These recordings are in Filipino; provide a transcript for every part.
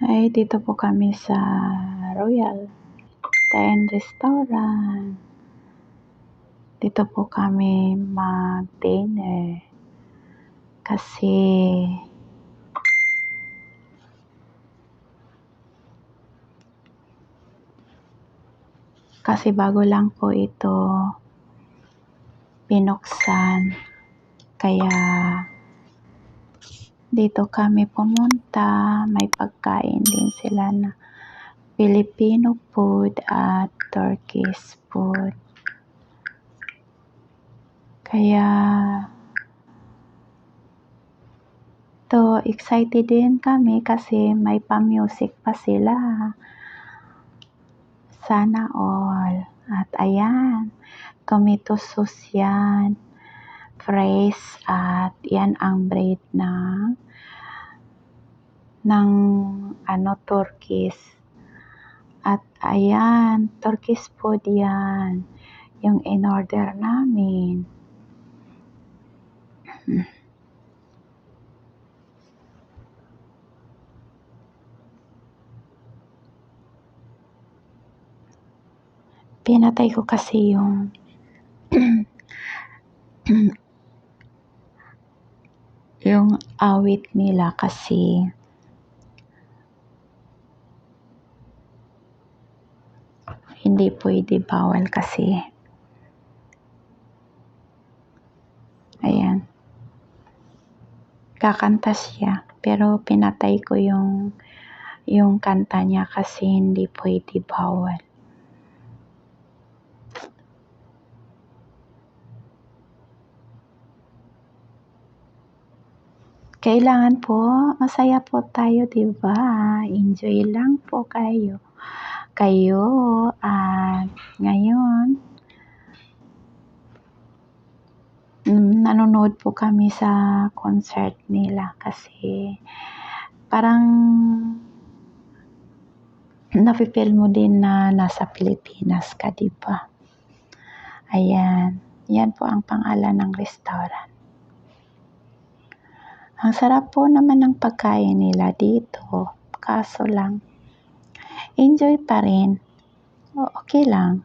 Ay, dito po kami sa Royal Thailand Restaurant. Dito po kami mag-dinner. Kasi kasi bago lang po ito pinuksan. Kaya dito kami pumunta. May pagkain din sila na Filipino food at Turkish food. Kaya to excited din kami kasi may pa-music pa sila. Sana all. At ayan, tomato sauce yan. Fresh at yan ang bread na ng ano Turkish. At ayan, Turkish food yan. Yung in-order namin. Pinatay ko kasi yung yung awit nila kasi hindi pwede bawal kasi. Ayan. Kakanta siya pero pinatay ko yung yung kanta niya kasi hindi pwede bawal kailangan po masaya po tayo, 'di ba? Enjoy lang po kayo. Kayo at ngayon nanonood po kami sa concert nila kasi parang nafe-feel mo din na nasa Pilipinas ka, 'di ba? Ayan, yan po ang pangalan ng restaurant. Ang sarap po naman ng pagkain nila dito, kaso lang enjoy pa rin. O okey lang.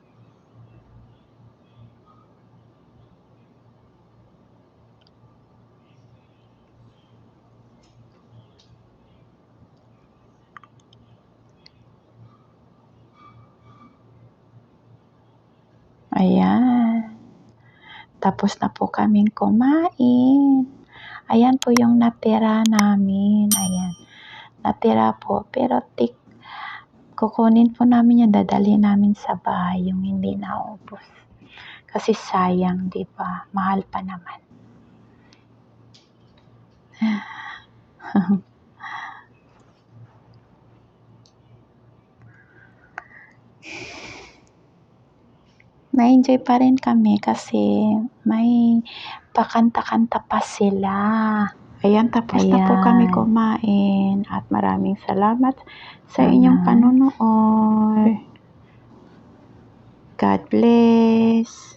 Ayan. Tapos na po kaming kumain. Ayan po yung natira namin, ayan. Natira po pero tik kukunin po namin yan, dadalhin namin sa bahay yung hindi naubos. Kasi sayang, 'di ba? Mahal pa naman. Na-enjoy pa rin kami kasi may pakanta-kanta pa sila. Ayan, tapos na po kami Ayan. kumain at maraming salamat sa inyong panonood. God bless.